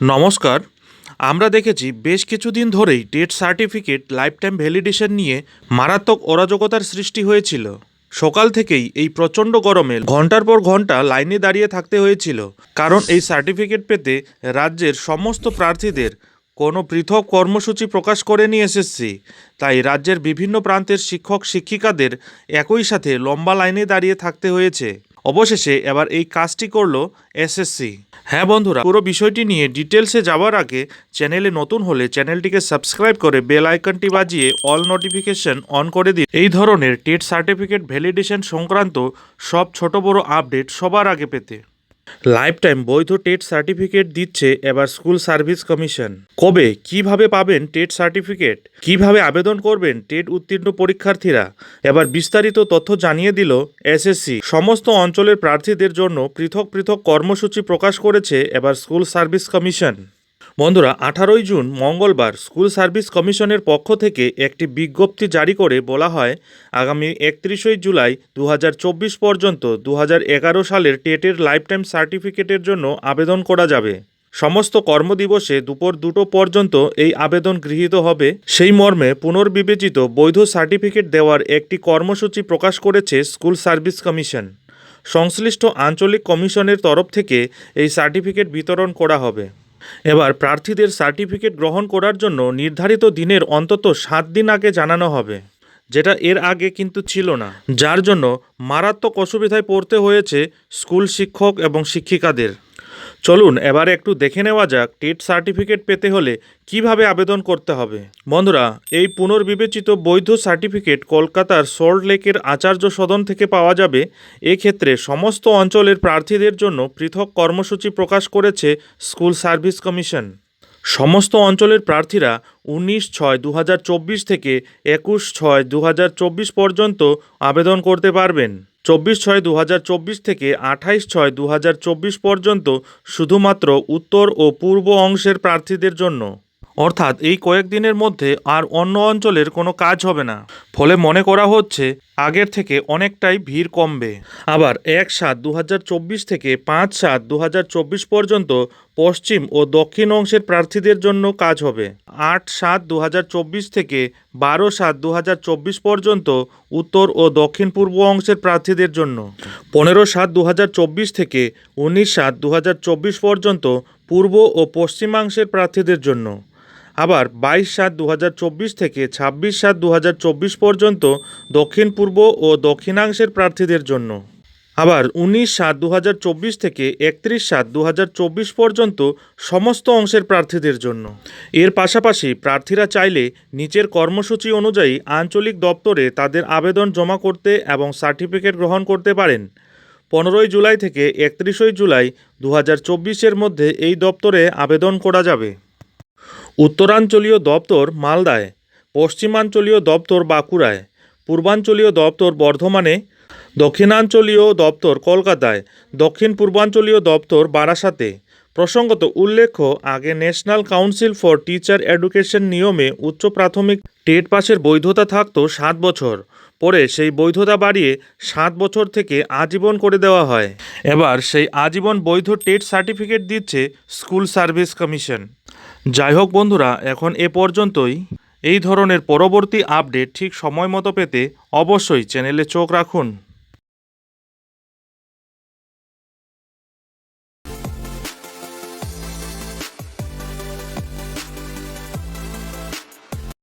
নমস্কার। আমরা দেখেছি বেশ কিছুদিন ধরেই TET certificate life time validation নিয়ে মারাত্মক অরাজকতার সৃষ্টি হয়েছিল। সকাল থেকেই এই প্রচণ্ড গরমে ঘণ্টার পর ঘণ্টা লাইনে দাঁড়িয়ে থাকতে হয়েছিল। কারণ এই সার্টিফিকেট পেতে রাজ্যের সমস্ত প্রার্থীদের কোনো পৃথক কর্মসূচি প্রকাশ করেনি এসএসসি তাই রাজ্যের বিভিন্ন প্রান্তের শিক্ষক, শিক্ষিকাদের একই সাথে লম্বা লাইনে দাঁড়িয়ে থাকতে হয়েছে। অবশেষে এবার এই কাজটি করল এসএসসি হ্যাঁ বন্ধুরা, পুরো বিষয়টি নিয়ে ডিটেলসে যাওয়ার আগে চ্যানেলে নতুন হলে চ্যানেলটিকে সাবস্ক্রাইব করে বেল আইকনটি বাজিয়ে অল নোটিফিকেশন অন করে দিন। এই ধরনের টেট সার্টিফিকেট ভ্যালিডেশন সংক্রান্ত সব ছোট বড় আপডেট সবার আগে পেতে। লাইফ টাইম বৈধ টেট সার্টিফিকেট দিচ্ছে এবার স্কুল সার্ভিস কমিশন। কবে, কীভাবে পাবেন টেট সার্টিফিকেট? কীভাবে আবেদন করবেন টেট উত্তীর্ণ পরীক্ষার্থীরা? এবার বিস্তারিত তথ্য জানিয়ে দিল এসএসসি। সমস্ত অঞ্চলের প্রার্থীদের জন্য পৃথক পৃথক কর্মসূচি প্রকাশ করেছে এবার স্কুল সার্ভিস কমিশন। বন্ধুরা, আঠারোই জুন, মঙ্গলবার, স্কুল সার্ভিস কমিশনের পক্ষ থেকে একটি বিজ্ঞপ্তি জারি করে বলা হয়, আগামী একত্রিশই জুলাই দু হাজার চব্বিশ পর্যন্ত দু হাজার এগারো সালের টেটের লাইফ টাইম সার্টিফিকেটের জন্য আবেদন করা যাবে। সমস্ত কর্মদিবসে দুপুর দুটো পর্যন্ত এই আবেদন গৃহীত হবে। সেই মর্মে পুনর্বিবেচিত বৈধ সার্টিফিকেট দেওয়ার একটি কর্মসূচি প্রকাশ করেছে স্কুল সার্ভিস কমিশন। সংশ্লিষ্ট আঞ্চলিক কমিশনের তরফ থেকে এই সার্টিফিকেট বিতরণ করা হবে। এবার প্রার্থীদের সার্টিফিকেট গ্রহণ করার জন্য নির্ধারিত দিনের অন্তত সাত দিন আগে জানানো হবে, যেটা এর আগে কিন্তু ছিল না, যার জন্য মারাত্মক অসুবিধায় পড়তে হয়েছে স্কুল শিক্ষক এবং শিক্ষিকাদের। চলুন, এবার একটু দেখে নেওয়া যাক টেট সার্টিফিকেট পেতে হলে কীভাবে আবেদন করতে হবে। বন্ধুরা, এই পুনর্বিবেচিত বৈধ সার্টিফিকেট কলকাতার সল্ট লেকের আচার্য সদন থেকে পাওয়া যাবে। এক্ষেত্রে সমস্ত অঞ্চলের প্রার্থীদের জন্য পৃথক কর্মসূচি প্রকাশ করেছে স্কুল সার্ভিস কমিশন। সমস্ত অঞ্চলের প্রার্থীরা উনিশ ছয় দু থেকে একুশ ছয় দু পর্যন্ত আবেদন করতে পারবেন। চব্বিশ ছয় দু থেকে আঠাইশ ছয় দু পর্যন্ত শুধুমাত্র উত্তর ও পূর্ব অংশের প্রার্থীদের জন্য। অর্থাৎ এই কয়েকদিনের মধ্যে আর অন্য অঞ্চলের কোনো কাজ হবে না। ফলে মনে করা হচ্ছে আগের থেকে অনেকটাই ভিড় কমবে। আবার এক সাত দু থেকে পাঁচ সাত দু পর্যন্ত পশ্চিম ও দক্ষিণ অংশের প্রার্থীদের জন্য কাজ হবে। আট সাত দু থেকে বারো সাত দু পর্যন্ত উত্তর ও দক্ষিণ পূর্ব অংশের প্রার্থীদের জন্য। পনেরো সাত দু থেকে উনিশ সাত দু পর্যন্ত পূর্ব ও পশ্চিমাংশের প্রার্থীদের জন্য। আবার বাইশ সাত দু থেকে ছাব্বিশ সাত দু পর্যন্ত দক্ষিণ, পূর্ব ও দক্ষিণাংশের প্রার্থীদের জন্য। আবার উনিশ সাত দু থেকে একত্রিশ সাত দু পর্যন্ত সমস্ত অংশের প্রার্থীদের জন্য। এর পাশাপাশি প্রার্থীরা চাইলে নিচের কর্মসূচি অনুযায়ী আঞ্চলিক দপ্তরে তাদের আবেদন জমা করতে এবং সার্টিফিকেট গ্রহণ করতে পারেন। পনেরোই জুলাই থেকে একত্রিশই জুলাই দু এর মধ্যে এই দপ্তরে আবেদন করা যাবে। উত্তরাঞ্চলীয় দপ্তর মালদায়, পশ্চিমাঞ্চলীয় দপ্তর বাঁকুড়ায়, পূর্বাঞ্চলীয় দপ্তর বর্ধমানে, দক্ষিণাঞ্চলীয় দপ্তর কলকাতায় দক্ষিণ পূর্বাঞ্চলীয় দপ্তর বারাসাতে। প্রসঙ্গত উল্লেখ্য, আগে National Council for Teacher Education নিয়মে উচ্চ প্রাথমিক টেট পাসের বৈধতা থাকতো সাত বছর। পরে সেই বৈধতা বাড়িয়ে সাত বছর থেকে আজীবন করে দেওয়া হয়। এবার সেই আজীবন বৈধ টেট সার্টিফিকেট দিচ্ছে স্কুল সার্ভিস কমিশন। যাই হোক বন্ধুরা, এখন এ পর্যন্তই। এই ধরনের পরবর্তী আপডেট ঠিক সময় মতো পেতে অবশ্যই চ্যানেলে চোখ রাখুন।